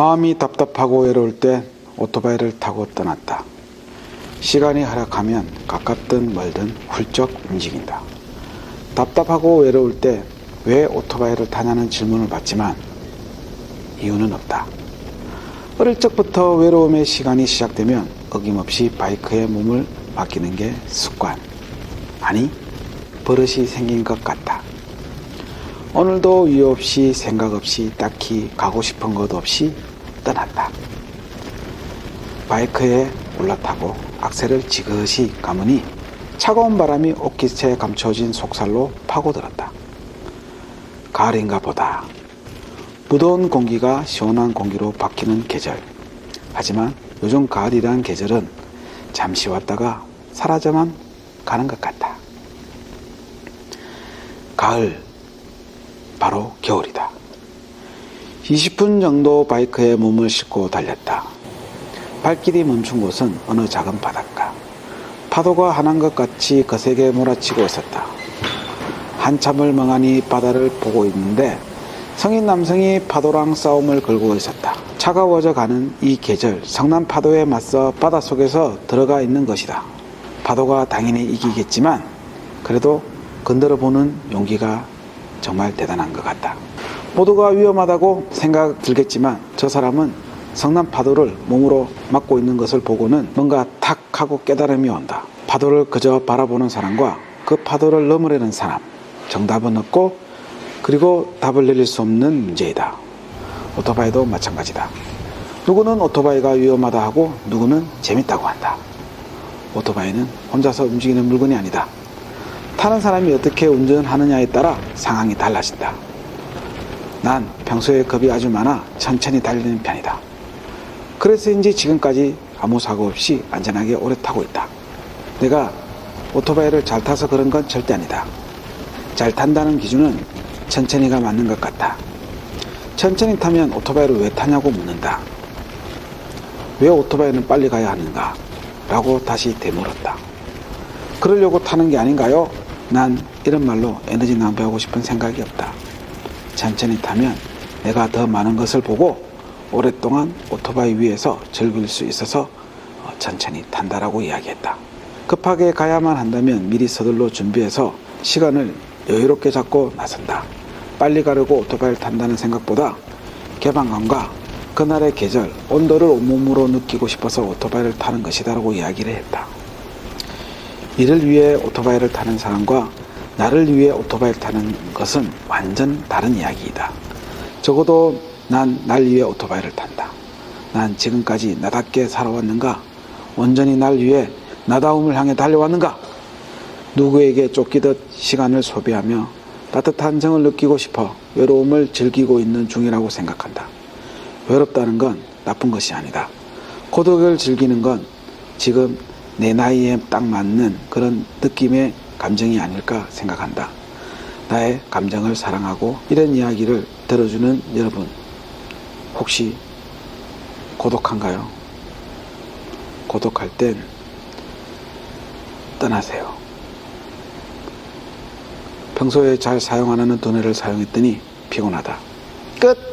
마음이 답답하고 외로울 때 오토바이를 타고 떠났다. 시간이 허락하면 가깝든 멀든 훌쩍 움직인다. 답답하고 외로울 때 왜 오토바이를 타냐는 질문을 받지만 이유는 없다. 어릴 적부터 외로움의 시간이 시작되면 어김없이 바이크에 몸을 맡기는 게 습관, 아니 버릇이 생긴 것 같다. 오늘도 이유 없이 생각 없이 딱히 가고 싶은 것 없이 떠났다. 바이크에 올라타고 악셀을 지그시 감으니 차가운 바람이 옷깃에 감춰진 속살로 파고들었다. 가을인가 보다. 무더운 공기가 시원한 공기로 바뀌는 계절. 하지만 요즘 가을이란 계절은 잠시 왔다가 사라져만 가는 것 같다. 가을, 바로 겨울이다. 20분 정도 바이크에 몸을 싣고 달렸다. 발길이 멈춘 곳은 어느 작은 바닷가. 파도가 하나인 것 같이 거세게 몰아치고 있었다. 한참을 멍하니 바다를 보고 있는데 성인 남성이 파도랑 싸움을 걸고 있었다. 차가워져 가는 이 계절 성난 파도에 맞서 바닷속에서 들어가 있는 것이다. 파도가 당연히 이기겠지만 그래도 건드려 보는 용기가 정말 대단한 것 같다. 모두가 위험하다고 생각 들겠지만 저 사람은 성난 파도를 몸으로 맞고 있는 것을 보고는 뭔가 탁 하고 깨달음이 온다. 파도를 그저 바라보는 사람과 그 파도를 넘으려는 사람. 정답은 없고 그리고 답을 내릴 수 없는 문제이다. 오토바이도 마찬가지다. 누구는 오토바이가 위험하다 하고 누구는 재밌다고 한다. 오토바이는 혼자서 움직이는 물건이 아니다. 타는 사람이 어떻게 운전하느냐에 따라 상황이 달라진다. 난 평소에 겁이 아주 많아 천천히 달리는 편이다. 그래서인지 지금까지 아무 사고 없이 안전하게 오래 타고 있다. 내가 오토바이를 잘 타서 그런 건 절대 아니다. 잘 탄다는 기준은 천천히가 맞는 것 같다. 천천히 타면 오토바이를 왜 타냐고 묻는다. 왜 오토바이는 빨리 가야 하는가? 라고 다시 되물었다. 그러려고 타는 게 아닌가요? 난 이런 말로 에너지 낭비하고 싶은 생각이 없다. 천천히 타면 내가 더 많은 것을 보고 오랫동안 오토바이 위에서 즐길 수 있어서 어, 천천히 탄다라고 이야기했다. 급하게 가야만 한다면 미리 서둘러 준비해서 시간을 여유롭게 잡고 나선다. 빨리 가려고 오토바이를 탄다는 생각보다 개방감과 그날의 계절, 온도를 온몸으로 느끼고 싶어서 오토바이를 타는 것이다라고 이야기를 했다. 이를 위해 오토바이를 타는 사람과 나를 위해 오토바이를 타는 것은 완전 다른 이야기이다. 적어도 난 날 위해 오토바이를 탄다. 난 지금까지 나답게 살아왔는가? 온전히 날 위해 나다움을 향해 달려왔는가? 누구에게 쫓기듯 시간을 소비하며 따뜻한 정을 느끼고 싶어 외로움을 즐기고 있는 중이라고 생각한다. 외롭다는 건 나쁜 것이 아니다. 고독을 즐기는 건 지금 내 나이에 딱 맞는 그런 느낌의 감정이 아닐까 생각한다. 나의 감정을 사랑하고 이런 이야기를 들어주는 여러분, 혹시 고독한가요? 고독할 땐 떠나세요. 평소에 잘 사용 안 하는 두뇌를 사용했더니 피곤하다. 끝!